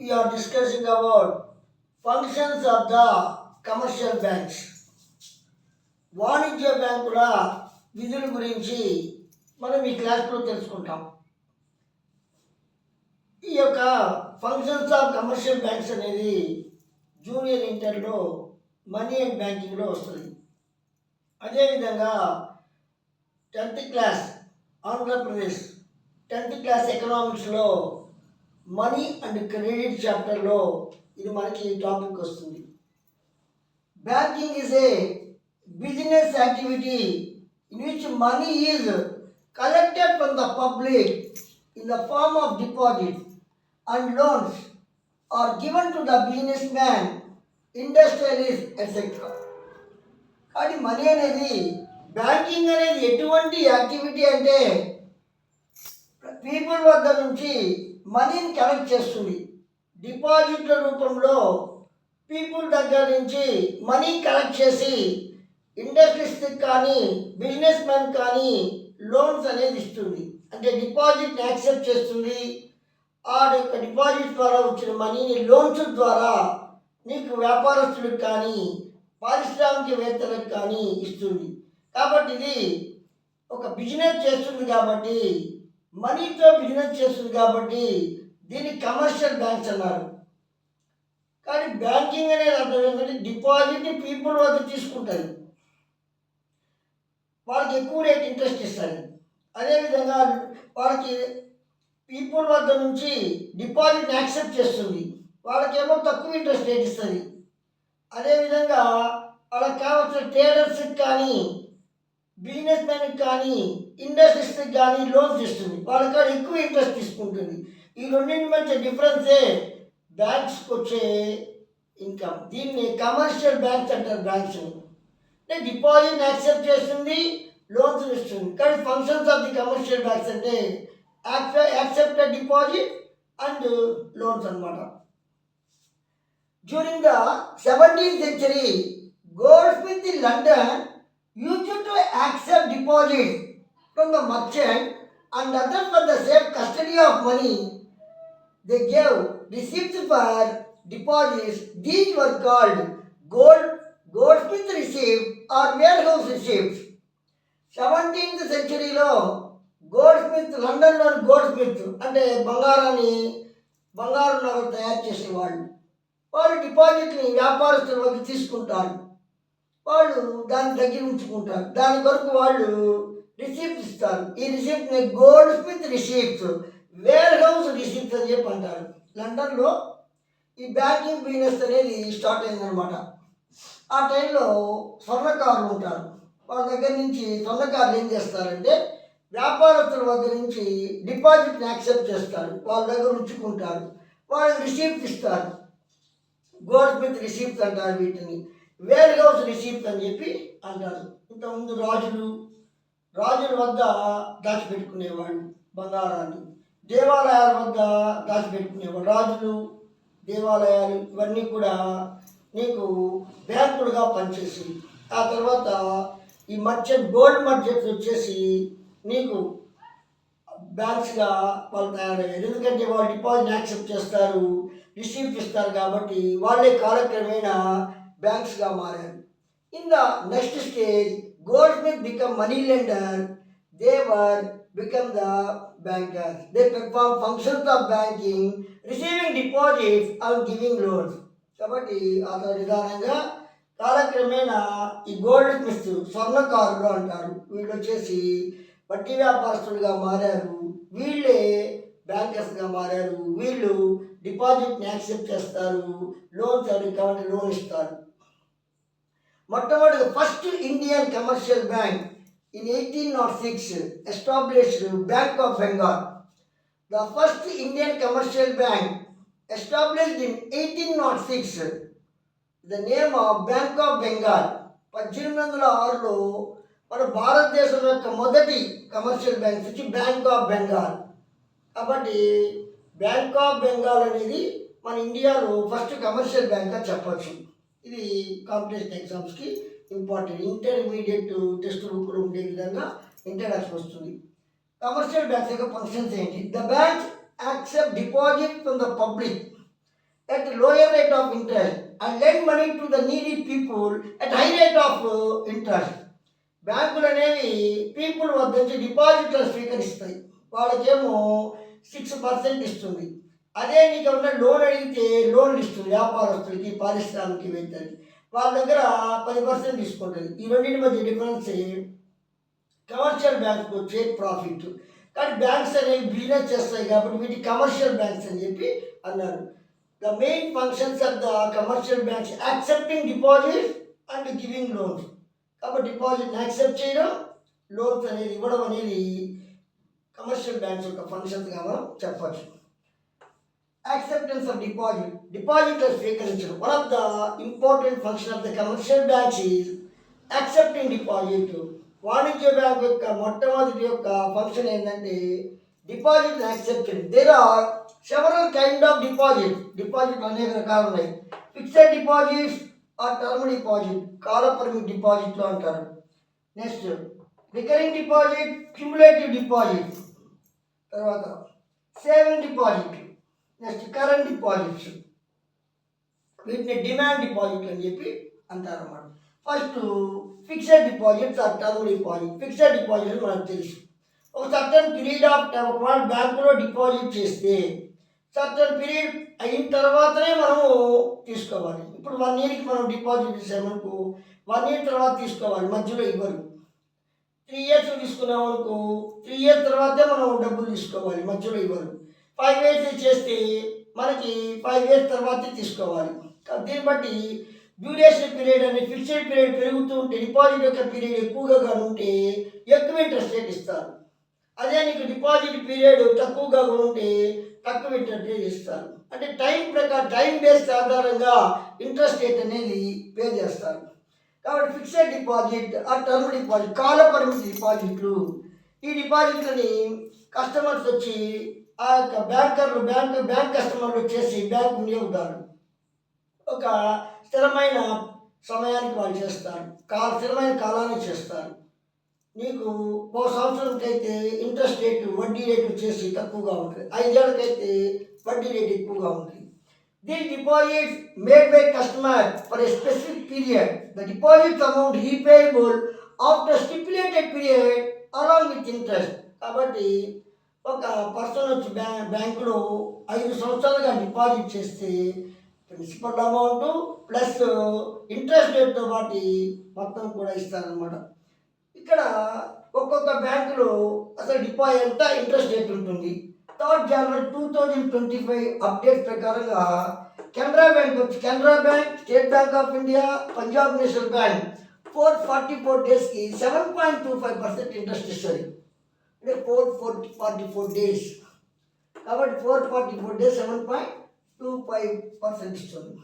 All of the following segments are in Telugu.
we are discussing about functions of the commercial banks. వాణిజ్య బ్యాంకుల విధుల గురించి మనం ఈ క్లాస్లో తెలుసుకుంటాం ఈ యొక్క ఫంక్షన్స్ ఆఫ్ కమర్షియల్ బ్యాంక్స్ అనేది జూనియర్ ఇంటర్లో మనీ అండ్ బ్యాంకింగ్లో వస్తుంది అదేవిధంగా tenth class Andhra Pradesh tenth class ఎకనామిక్స్లో money and credit చాప్టర్లో ఇది మనకి టాపిక్ వస్తుంది. Banking is a business activity in which money is collected from the public in the form of deposit and loans are given to the business man industrialist etcetera కానీ మనీ అనేది బ్యాంకింగ్ అనేది ఎటువంటి యాక్టివిటీ అంటే పీపుల్ వద్ద నుంచి మనీని కలెక్ట్ చేస్తుంది. డిపాజిట్ల రూపంలో పీపుల్ దగ్గర నుంచి మనీ కలెక్ట్ చేసి ఇండస్ట్రీస్కి కానీ బిజినెస్ మ్యాన్ కానీ లోన్స్ అనేది ఇస్తుంది. అంటే డిపాజిట్ని యాక్సెప్ట్ చేస్తుంది. ఆ యొక్క డిపాజిట్ ద్వారా వచ్చిన మనీని లోన్స్ ద్వారా నీకు వ్యాపారస్తులకు కానీ పారిశ్రామికవేత్తలకు కానీ ఇస్తుంది. కాబట్టి ఇది ఒక బిజినెస్ చేస్తుంది కాబట్టి మనీతో బిజినెస్ చేస్తుంది కాబట్టి దీన్ని కమర్షియల్ బ్యాంక్స్ అన్నారు. కానీ బ్యాంకింగ్ అనేది అర్థం ఏంటంటే డిపాజిట్ని పీపుల్ వద్ద తీసుకుంటారు. వాళ్ళకి ఎక్కువ రేట్ ఇంట్రెస్ట్ ఇస్తుంది అదేవిధంగా వాళ్ళకి పీపుల్ వద్ద నుంచి డిపాజిట్ని యాక్సెప్ట్ చేస్తుంది. వాళ్ళకేమో తక్కువ ఇంట్రెస్ట్ రేట్ ఇస్తుంది. అదేవిధంగా వాళ్ళకి కావాల్సిన ట్రేడర్స్కి కానీ బిజినెస్ మ్యాన్కి కానీ ఇండస్ట్రీస్కి కానీ లోన్స్ ఇస్తుంది వాళ్ళ కాడ ఎక్కువ ఇంట్రెస్ట్ తీసుకుంటుంది. ఈ రెండింటి మధ్య డిఫరెన్సే బ్యాంక్స్కి వచ్చే ఇన్కమ్. దీన్ని కమర్షియల్ బ్యాంక్స్ అంటారు బ్యాంక్స్. అంటే డిపాజిట్ యాక్సెప్ట్ చేస్తుంది లోన్స్ ఇస్తుంది కానీ functions of the commercial banks అంటే యాక్సెప్టెడ్ డిపాజిట్ అండ్ లోన్స్ అన్నమాట. During the seventeenth century goldsmith in London used to accept deposit from the merchant and others for the safe custody of money. They gave receipts for deposits. These were called gold goldsmith receipts or warehouse receipts. Seventeenth సెంచరీలో goldsmith లండన్లోని గోల్డ్ స్మిత్ అంటే బంగారాన్ని బంగారం నగలు తయారు చేసేవాళ్ళు వాళ్ళు డిపాజిట్ని వ్యాపారస్తుల వద్ద తీసుకుంటారు వాళ్ళు దాని దగ్గర ఉంచుకుంటారు. దాని కొరకు వాళ్ళు రిసీప్ట్ ఇస్తారు. ఈ రిసీప్ట్ని goldsmith receipts warehouse receipts అని చెప్పి అంటారు. లండన్లో ఈ బ్యాంకింగ్ బిజినెస్ అనేది స్టార్ట్ అయిందనమాట ఆ టైంలో స్వర్ణకారులు ఉంటారు. వాళ్ళ దగ్గర నుంచి స్వర్ణకారులు ఏం చేస్తారంటే వ్యాపారస్తుల దగ్గర నుంచి డిపాజిట్ని యాక్సెప్ట్ చేస్తారు. వాళ్ళ దగ్గర ఉంచుకుంటారు. వాళ్ళకి రిసీప్ట్ ఇస్తారు. గోల్డ్ స్మిత్ రిసీప్ట్స్ అంటారు వీటిని. వేర్ హౌస్ రిసీప్ట్ అని చెప్పి అంటారు ఇంతకుముందు రాజులు రాజుల వద్ద దాచిపెట్టుకునేవాడు బంగారాన్ని. దేవాలయాల వద్ద దాచిపెట్టుకునేవాడు రాజులు దేవాలయాలు ఇవన్నీ కూడా నీకు బ్యాంకులుగా పనిచేసి ఆ తర్వాత ఈ మర్చెంట్ గోల్డ్ మర్చెంట్స్ వచ్చేసి నీకు బ్యాంక్స్గా వాళ్ళు తయారయ్యారు. ఎందుకంటే వాళ్ళు డిపాజిట్ యాక్సెప్ట్ చేస్తారు రిసీప్ట్ ఇస్తారు కాబట్టి వాళ్ళే కాలక్రమేణా బ్యాంక్స్గా మారారు. In the next stage goldsmith become money lender they were become the bankers. They perform functions of banking receiving deposits and giving loans. కాబట్టి అతని విధానంగా కాలక్రమేణా ఈ గోల్డ్ స్మిత్ స్వర్ణకారులు అంటారు వీళ్ళు వచ్చేసి వడ్డీ వ్యాపారస్తులుగా మారారు. వీళ్ళే బ్యాంకర్స్గా మారారు. వీళ్ళు డిపాజిట్ని యాక్సెప్ట్ చేస్తారు. లోన్స్ అడిగి కాబట్టి లోన్ ఇస్తారు. మొట్టమొదటి first Indian commercial bank in eighteen naught six established bank of Bengal the first Indian commercial bank established in eighteen naught six the name of bank of Bengal పద్దెనిమిది వందల ఆరులో మన భారతదేశం యొక్క మొదటి కమర్షియల్ బ్యాంక్ వచ్చి బ్యాంక్ ఆఫ్ బెంగాల్ కాబట్టి బ్యాంక్ ఆఫ్ బెంగాల్ అనేది మన ఇండియాలో ఫస్ట్ కమర్షియల్ బ్యాంక్గా చెప్పొచ్చు. ఇది కాంపిటేషన్ ఎగ్జామ్స్కి ఇంపార్టెంట్. ఇంటర్మీడియట్ టెస్ట్ బుక్లో ఉండే విధంగా ఇంట్రడక్షన్ వస్తుంది. కమర్షియల్ బ్యాంక్స్ యొక్క ఫంక్షన్స్ ఏంటి? The bank accept deposit from the public at lower rate of interest and lend money to the needy people at high rate of uh, interest. బ్యాంకులు అనేవి పీపుల్ వద్ద నుంచి డిపాజిట్లు స్వీకరిస్తాయి. వాళ్ళకేమో సిక్స్ పర్సెంట్ ఇస్తుంది. అదే నీకు ఎవరైనా లోన్ అడిగితే లోన్లు ఇస్తుంది వ్యాపారస్తులకి పారిశ్రామికవేత్తలకి వాళ్ళ దగ్గర పది పర్సెంట్ తీసుకుంటుంది. ఈ రెండింటి మధ్య డిఫరెన్స్ కమర్షియల్ బ్యాంక్ వచ్చే ప్రాఫిట్ కానీ బ్యాంక్స్ అనేవి బిజినెస్ చేస్తాయి కాబట్టి వీటి కమర్షియల్ బ్యాంక్స్ అని చెప్పి అన్నారు. The main functions of the commercial banks accepting deposit and giving loans కాబట్టి డిపాజిట్ని యాక్సెప్ట్ చేయడం లోన్స్ అనేది ఇవ్వడం అనేది కమర్షియల్ బ్యాంక్స్ యొక్క ఫంక్షన్స్గా మనం చెప్పచ్చు. యాక్సెప్టెన్స్ ఆఫ్ డిపాజిట్ డిపాజిట్లు స్వీకరించడం one of the important function of the commercial banks is accepting deposit వాణిజ్య బ్యాంక్ యొక్క మొట్టమొదటి యొక్క ఫంక్షన్ ఏంటంటే deposit accepted there are several kind of deposit deposit అనేక రకాలు ఉన్నాయి. Fixed deposits or term deposit కాలపరిమితి డిపాజిట్లు అంటారు. Next recurring deposit cumulative deposit తర్వాత saving deposit next current deposits వీటిని డిమాండ్ డిపాజిట్లు అని చెప్పి అంటారు అన్నమాట. First fixed deposits or term deposit fixed deposit మనకు తెలుసు. ఒక సర్టన్ పీరియడ్ ఆఫ్ టైం ఒకవేళ బ్యాంకులో డిపాజిట్ చేస్తే సర్టన్ పీరియడ్ అయిన తర్వాతనే మనము తీసుకోవాలి. ఇప్పుడు వన్ ఇయర్కి మనం డిపాజిట్ చేసామనుకో వన్ ఇయర్ తర్వాత తీసుకోవాలి మధ్యలో ఇవ్వరు. త్రీ ఇయర్స్ తీసుకున్నాం అనుకో త్రీ ఇయర్స్ తర్వాతే మనం డబ్బులు తీసుకోవాలి మధ్యలో ఇవ్వరు. ఫైవ్ ఇయర్స్ చేస్తే మనకి ఫైవ్ ఇయర్స్ తర్వాతే తీసుకోవాలి. దీన్ని బట్టి డ్యూరేషన్ పీరియడ్ అనే ఫిక్స్డ్ పీరియడ్ పెరుగుతూ ఉంటే డిపాజిట్ యొక్క పీరియడ్ ఎక్కువగా ఉంటే ఎక్కువ ఇంట్రెస్ట్ రేట్ ఇస్తారు. అదే నీకు డిపాజిట్ పీరియడ్ తక్కువగా ఉంటే తక్కువ ఇంట్రెస్ట్ రేట్ ఇస్తారు. అంటే టైం ప్రకారం టైం బేస్డ్ ఆధారంగా ఇంట్రెస్ట్ రేట్ అనేది పే చేస్తారు. కాబట్టి ఫిక్స్డ్ డిపాజిట్ ఆ టర్మ్ డిపాజిట్ కాల పరిమితి డిపాజిట్లు ఈ డిపాజిట్లని కస్టమర్స్ వచ్చి ఆ యొక్క బ్యాంకర్లు బ్యాంక్ బ్యాంక్ కస్టమర్లు వచ్చేసి బ్యాంక్ వినియోగదారులు. ఒక స్థిరమైన సమయానికి వాళ్ళు చేస్తారు. కాల స్థిరమైన కాలానికి చేస్తారు. నీకు ఓ సంవత్సరంకైతే ఇంట్రెస్ట్ రేటు వడ్డీ రేటు వచ్చేసి తక్కువగా ఉంటుంది ఐదేళ్ళకైతే వడ్డీ రేటు ఎక్కువగా ఉంటుంది the deposit made by customer for a specific period. The deposit amount repayable after stipulated period along with interest. కాబట్టి ఒక పర్సన్ వచ్చి బ్యా బ్యాంకులో ఐదు సంవత్సరాలుగా డిపాజిట్ చేస్తే ప్రిన్సిపల్ అమౌంట్ ప్లస్ ఇంట్రెస్ట్ రేట్తో పాటు మొత్తం కూడా ఇస్తారనమాట ఇక్కడ ఒక్కొక్క బ్యాంకులో అసలు డిపాజిట్ ఎంత ఇంట్రెస్ట్ రేట్ ఉంటుంది? Third January two thousand twenty five update ప్రకారంగా కెనరా బ్యాంక్ వచ్చి Canara Bank State Bank of India Punjab National Bank four forty four డేస్కి seven point two five percent interest ఇస్తుంది. అంటే four four forty four days. కాబట్టి four forty four days seven point two five percent ఇస్తుంది.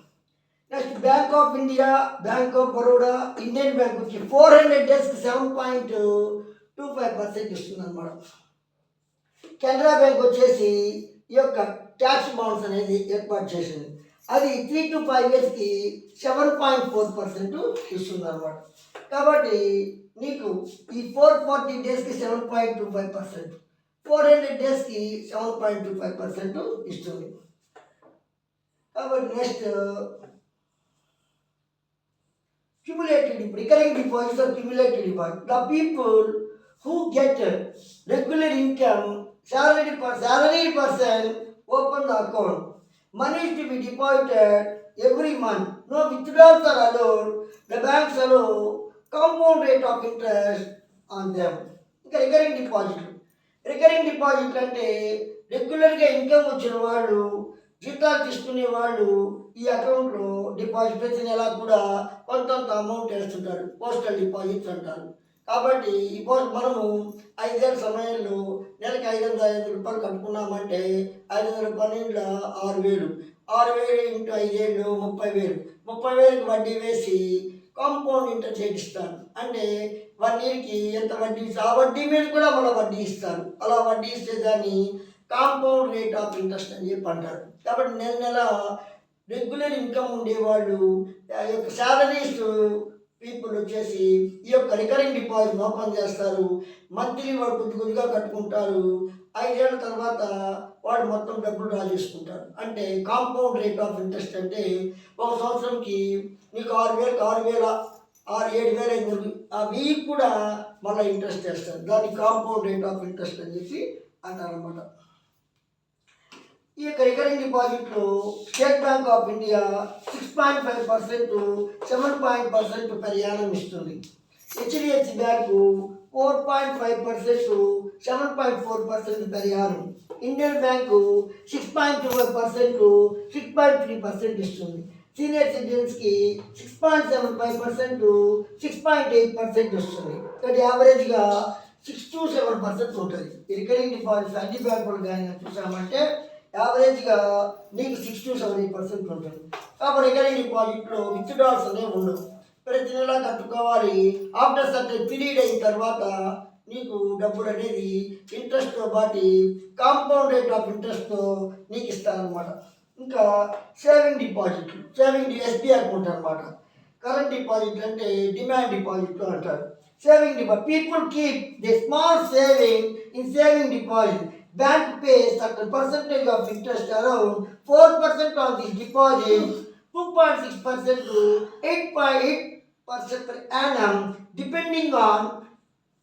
Next Bank of India Bank of Baroda Indian Bank వచ్చి ఫోర్ హండ్రెడ్ డేస్కి seven point two five percent ఇస్తుంది అనమాట కెనరా బ్యాంక్ వచ్చేసి ఈ యొక్క ట్యాక్స్ బాండ్స్ అనేది ఏర్పాటు చేసింది. అది త్రీ టు ఫైవ్ ఇయర్స్కి సెవెన్ పాయింట్ ఫోర్ పర్సెంట్ ఇస్తుంది అనమాట కాబట్టి నీకు ఈ ఫోర్ ఫార్టీ డేస్కి seven point two five percent four hundred డేస్కి seven point two five percent ఇస్తుంది కాబట్టి next cumulative recurring deposits or cumulative deposit. The people who get regular income, salary per salary person open the account. Money is to be deposited every month. No withdrawals are allowed. The banks allow compound rate of interest on them. ఇంకా రికరింగ్ డిపాజిట్ రికరింగ్ డిపాజిట్ అంటే రెగ్యులర్గా ఇన్కమ్ వచ్చిన వాళ్ళు జీతాలు తీసుకునే వాళ్ళు ఈ అకౌంట్లో డిపాజిట్ ప్రతి నెల కూడా కొంతంత అమౌంట్ వేస్తుంటారు. పోస్టల్ డిపాజిట్స్ అంటారు. కాబట్టి ఈ పోస్ట్ మనము ఐదేళ్ళ సమయంలో నెలకి ఐదు వందల ఐదు రూపాయలు కట్టుకున్నామంటే ఐదు వందల పన్నెండుల ఆరు వేలు. ఆరు వేలు ఇంటూ ఐదేళ్ళు ముప్పై వేలు. ముప్పై వేలకు వడ్డీ వేసి కాంపౌండ్ ఇంట్రెస్ట్ రేట్ ఇస్తారు అంటే వన్ ఇయర్కి ఎంత వడ్డీ ఆ వడ్డీ మీద కూడా మళ్ళీ వడ్డీ ఇస్తారు అలా వడ్డీ ఇస్తే దాన్ని కాంపౌండ్ రేట్ ఆఫ్ ఇంట్రెస్ట్ అని చెప్పి అంటారు. కాబట్టి నెల నెల రెగ్యులర్ ఇన్కమ్ ఉండేవాళ్ళు ఆ యొక్క శాలరీస్ పీపుల్ వచ్చేసి ఈ యొక్క రికరింగ్ డిపాజిట్ ఓపెన్ చేస్తారు. మంత్లీ వాళ్ళు కొద్ది కొద్దిగా కట్టుకుంటారు. ఐదేళ్ళ తర్వాత వాడు మొత్తం డబ్బులు డ్రా చేసుకుంటారు అంటే కాంపౌండ్ రేట్ ఆఫ్ ఇంట్రెస్ట్ అంటే ఒక సంవత్సరంకి నీకు ఆరు వేలకు ఆరు వేల ఆరు ఏడు వేలు అయింది ఆ అవి కూడా మళ్ళీ ఇంట్రెస్ట్ వేస్తారు. దాన్ని కాంపౌండ్ రేట్ ఆఫ్ ఇంట్రెస్ట్ అని చెప్పి అంటారనమాట ఈ యొక్క రికరింగ్ డిపాజిట్లు State Bank of India six point five percent seven point percent పరిహారం ఇస్తుంది HDFC bank four point five percent seven point four percent పరిహారం Indian bank six point two five percent six point three percent ఇస్తుంది senior సిటిజన్స్కి six point seven five percent six point eight percent వస్తుంది కాబట్టి యావరేజ్గా సిక్స్ టు సెవెన్ పర్సెంట్ ఉంటుంది ఈ రికరింగ్ డిపాజిట్స్ అన్ని బ్యాంకులు కానీ చూసామంటే యావరేజ్గా నీకు సిక్స్ టు సెవెన్ పర్సెంట్ ఉంటుంది. కాబట్టి రికరింగ్ డిపాజిట్లో విత్డ్రాల్స్ అనేవి ఉండవు. ప్రతి నెల కట్టుకోవాలి. ఆఫ్టర్ సర్టెన్ పీరియడ్ అయిన తర్వాత నీకు డబ్బులు అనేది ఇంట్రెస్ట్తో బాటి కాంపౌండ్ రేట్ ఆఫ్ ఇంట్రెస్ట్తో నీకు ఇస్తారనమాట ఇంకా సేవింగ్ డిపాజిట్లు సేవింగ్ ఎస్బీ అకౌంట్ అనమాట కరెంట్ డిపాజిట్లు అంటే డిమాండ్ డిపాజిట్లు అంటారు. Saving deposit people keep the small saving in saving deposit bank pay certain percentage of interest around four percent of this deposit two point six percent eight point eight percent per annum depending on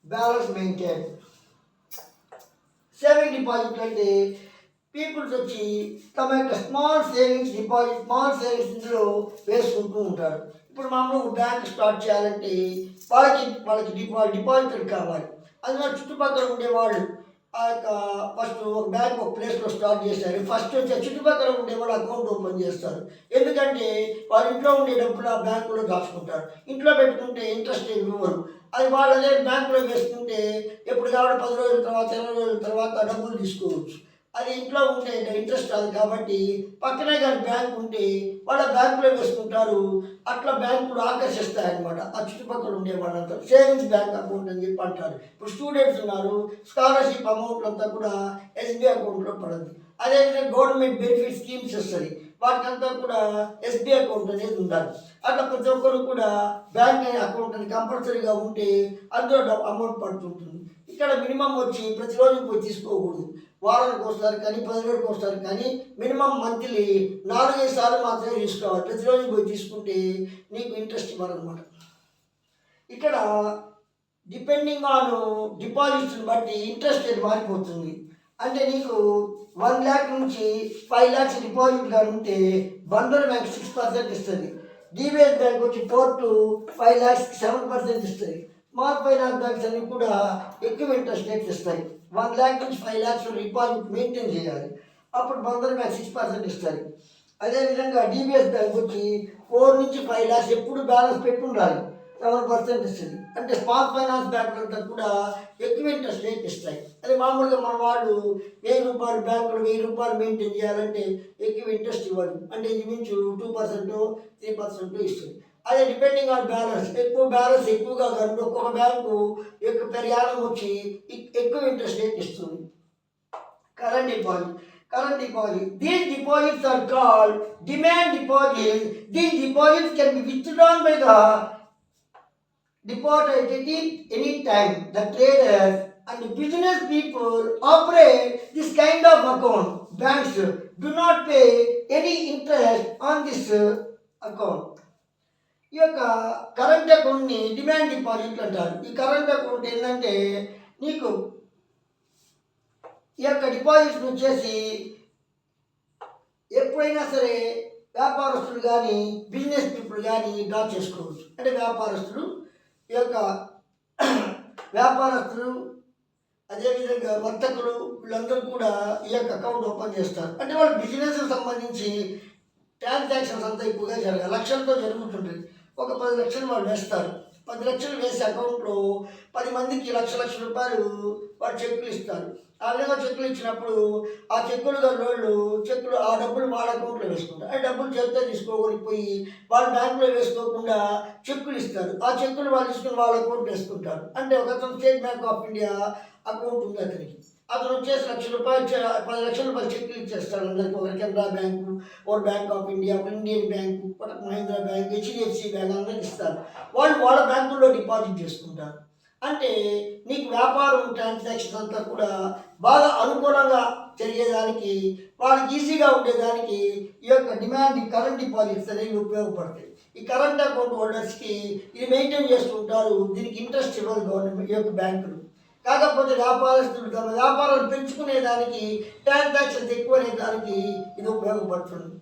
balance maintain saving deposit అంటే పీపుల్స్ వచ్చి తమ యొక్క small savings deposit small savings ఇందులో వేసుకుంటూ ఉంటారు. ఇప్పుడు మామూలు బ్యాంక్ స్టార్ట్ చేయాలంటే వాళ్ళకి వాళ్ళకి డిపాజిట్ డిపాజిటర్ కావాలి. అందులో చుట్టుపక్కల ఉండేవాళ్ళు ఆ యొక్క ఫస్ట్ ఒక బ్యాంక్ ఒక ప్లేస్లో స్టార్ట్ చేశారు. ఫస్ట్ వచ్చి చుట్టుపక్కల ఉండే వాళ్ళు అకౌంట్ ఓపెన్ చేస్తారు. ఎందుకంటే వాళ్ళ ఇంట్లో ఉండే డబ్బులు ఆ బ్యాంకులో దాచుకుంటారు. ఇంట్లో పెట్టుకుంటే ఇంట్రెస్ట్ ఇవ్వరు. అది వాళ్ళు బ్యాంకులో వేసుకుంటే ఎప్పుడు కావాలి పది రోజుల తర్వాత ఇరవై రోజుల తర్వాత డబ్బులు తీసుకోవచ్చు. అది ఇంట్లో ఉంటే ఇంట్రెస్ట్ రాదు కాబట్టి పక్కనే కానీ బ్యాంక్ ఉంటే వాళ్ళ బ్యాంకులో వేసుకుంటారు. అట్లా బ్యాంకులు ఆకర్షిస్తాయన్నమాట. ఆ చుట్టుపక్కల ఉండే వాళ్ళంతా సేవింగ్స్ బ్యాంక్ అకౌంట్ అని చెప్పి అంటారు. ఇప్పుడు స్టూడెంట్స్ ఉన్నారు స్కాలర్షిప్ అమౌంట్ అంతా కూడా ఎస్బీఐ అకౌంట్లో పడుతుంది అదేవిధంగా గవర్నమెంట్ బెనిఫిట్ స్కీమ్స్ వస్తుంది వాటికంతా కూడా ఎస్బీఐ అకౌంట్ అనేది ఉండాలి. అట్లా ప్రతి ఒక్కరు కూడా బ్యాంక్ అనే అకౌంట్ అని కంపల్సరీగా ఉంటే అందులో అమౌంట్ పడుతుంటుంది. ఇక్కడ మినిమం వచ్చి ప్రతిరోజు పోయి తీసుకోకూడదు. వారానికి ఒకసారి కానీ పది రోజులకు ఒకసారి కానీ మినిమం మంత్లీ నాలుగైదు సార్లు మాత్రమే తీసుకోవాలి. ప్రతిరోజు పోయి తీసుకుంటే నీకు ఇంట్రెస్ట్ ఇవ్వాలన్నమాట ఇక్కడ డిపెండింగ్ ఆన్ డిపాజిట్స్ని బట్టి ఇంట్రెస్ట్ రేట్ మారిపోతుంది. అంటే నీకు వన్ ల్యాక్ నుంచి ఫైవ్ ల్యాక్స్ డిపాజిట్ కానీ ఉంటే బంధన్ బ్యాంక్ సిక్స్ పర్సెంట్ ఇస్తుంది. డిబిఎస్ బ్యాంక్ వచ్చి four to five lakhs seven percent ఇస్తుంది. స్మాల్ ఫైనాన్స్ బ్యాంక్స్ అన్ని కూడా ఎక్కువ ఇంట్రెస్ట్ రేట్స్ ఇస్తాయి. వన్ ల్యాక్ నుంచి ఫైవ్ ల్యాక్స్ డిపాజిట్ మెయింటైన్ చేయాలి. అప్పుడు బంధన్ బ్యాంక్ సిక్స్ పర్సెంట్ ఇస్తారు. అదేవిధంగా డిబిఎస్ బ్యాంక్ వచ్చి ఫోర్ నుంచి ఫైవ్ ల్యాక్స్ ఎప్పుడు బ్యాలెన్స్ పెట్టి ఉండాలి సెవెన్ పర్సెంట్ ఇస్తుంది. అంటే స్మాల్ ఫైనాన్స్ బ్యాంకులు అంతా కూడా ఎక్కువ ఇంట్రెస్ట్ రేట్ ఇస్తాయి. అది మామూలుగా మన వాళ్ళు వెయ్యి రూపాయలు బ్యాంకులు వెయ్యి రూపాయలు మెయింటైన్ చేయాలంటే ఎక్కువ ఇంట్రెస్ట్ ఇవ్వదు అంటే ఇంచుమించు టూ పర్సెంట్ త్రీ పర్సెంట్ ఇస్తుంది. అదే డిపెండింగ్ ఆన్ బ్యాలెన్స్ ఎక్కువ బ్యాలెన్స్ ఎక్కువగా కనుక ఒక్కొక్క బ్యాంకు ఎక్కువ పెరియాలం వచ్చి ఎక్- ఎక్కువ ఇంట్రెస్ట్ రేట్ ఇస్తుంది current deposit current deposit these deposits are called demand deposit these deposits can be withdrawn by the deposited any time the traders and the business people operate this kind of account. Banks do not pay any interest on this uh, account. ఈ యొక్క కరెంట్ అకౌంట్ని డిమాండ్ డిపాజిట్లు అంటారు. ఈ కరెంట్ అకౌంట్ ఏంటంటే నీకు ఈ యొక్క డిపాజిట్స్ వచ్చేసి ఎప్పుడైనా సరే వ్యాపారస్తులు కానీ బిజినెస్ పీపుల్ కానీ డ్రా చేసుకోవచ్చు. అంటే వ్యాపారస్తులు ఈ యొక్క వ్యాపారస్తులు అదేవిధంగా వర్తకులు వీళ్ళందరూ కూడా ఈ యొక్క అకౌంట్ ఓపెన్ చేస్తారు. అంటే వాళ్ళ బిజినెస్కి సంబంధించి ట్రాన్సాక్షన్స్ అంతా ఎక్కువగా జరగాలి. లక్షలతో జరుగుతుంటుంది. ఒక పది లక్షలు వాళ్ళు వేస్తారు. పది లక్షలు వేసే అకౌంట్లో పది మందికి లక్ష లక్ష రూపాయలు వాళ్ళు చెక్కులు ఇస్తారు. ఆ విధంగా చెక్కులు ఇచ్చినప్పుడు ఆ చెక్కులు గల్లోళ్ళు చెక్కులు ఆ డబ్బులు వాళ్ళ అకౌంట్లో వేసుకుంటారు. ఆ డబ్బులు చేస్తే తీసుకోకొని పోయి వాళ్ళ బ్యాంకులో వేసుకోకుండా చెక్కులు ఇస్తారు. ఆ చెక్కులు వాళ్ళు తీసుకుని వాళ్ళ అకౌంట్ వేసుకుంటారు. అంటే ఒక అతను State Bank of India account ఉంది అతనికి. అతను వచ్చేసి లక్ష రూపాయలు పది లక్షల రూపాయలు చెక్కులు ఇచ్చేస్తాడు అందరికి ఒక కెనరా బ్యాంకు ఒక Bank of India Indian Bank ఒక మహీంద్రా బ్యాంక్ హెచ్డిఎఫ్సి బ్యాంక్ అందరికి ఇస్తారు. వాళ్ళు వాళ్ళ బ్యాంకుల్లో డిపాజిట్ చేసుకుంటారు. అంటే నీకు వ్యాపారం ట్రాన్సాక్షన్ అంతా కూడా బాగా అనుకూలంగా జరిగేదానికి వాళ్ళకి ఈజీగా ఉండేదానికి ఈ యొక్క డిమాండ్ కరెంట్ డిపాజిట్స్ అనేవి ఉపయోగపడతాయి. ఈ కరెంట్ అకౌంట్ హోల్డర్స్కి ఇది మెయింటైన్ చేస్తుంటారు దీనికి ఇంట్రెస్ట్ ఇవ్వదు గవర్నమెంట్ ఈ యొక్క బ్యాంకులు కాకపోతే వ్యాపారస్తులు తమ వ్యాపారాలు పెంచుకునేదానికి ట్రాన్సాక్షన్స్ ఎక్కువ దానికి ఇది ఉపయోగపడుతుంది.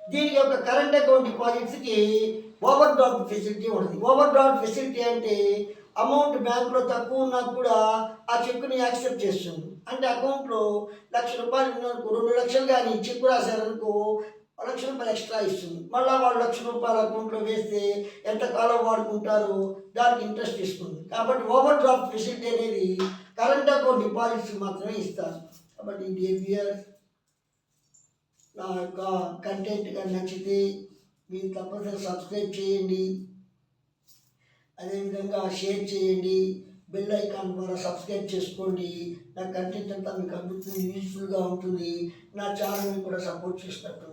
దీని యొక్క కరెంట్ అకౌంట్ డిపాజిట్స్కి ఓవర్ డ్రాఫ్ట్ ఫెసిలిటీ ఉంటుంది ఓవర్ డ్రాఫ్ట్ ఫెసిలిటీ అంటే అమౌంట్ బ్యాంకులో తక్కువ ఉన్నా కూడా ఆ చెక్కుని యాక్సెప్ట్ చేస్తుంది. అంటే అకౌంట్లో లక్ష రూపాయలు ఉన్నందుకు రెండు లక్షలు కానీ చెక్కు రాశారనుకో లక్ష రూపాయలు ఎక్స్ట్రా ఇస్తుంది. మళ్ళీ వాళ్ళు లక్ష రూపాయలు అకౌంట్లో వేస్తే ఎంత కాలం వాడుకుంటారో దానికి ఇంట్రెస్ట్ ఇస్తుంది కాబట్టి ఓవర్ డ్రాఫ్ట్ ఫెసిలిటీ అనేది కరెంట్ అకౌంట్ డిపాజిట్స్ మాత్రమే ఇస్తారు. కాబట్టి డిపిఆర్ నా యొక్క కంటెంట్ కానీ నచ్చితే మీరు తప్పనిసరిగా సబ్స్క్రైబ్ చేయండి. అదేవిధంగా షేర్ చేయండి. బెల్ ఐకాన్ ద్వారా సబ్స్క్రైబ్ చేసుకోండి. నా కంటెంట్ అంతా మీకు అందుతుంది యూస్ఫుల్గా ఉంటుంది. నా ఛానల్ని కూడా సపోర్ట్ చేసినట్టు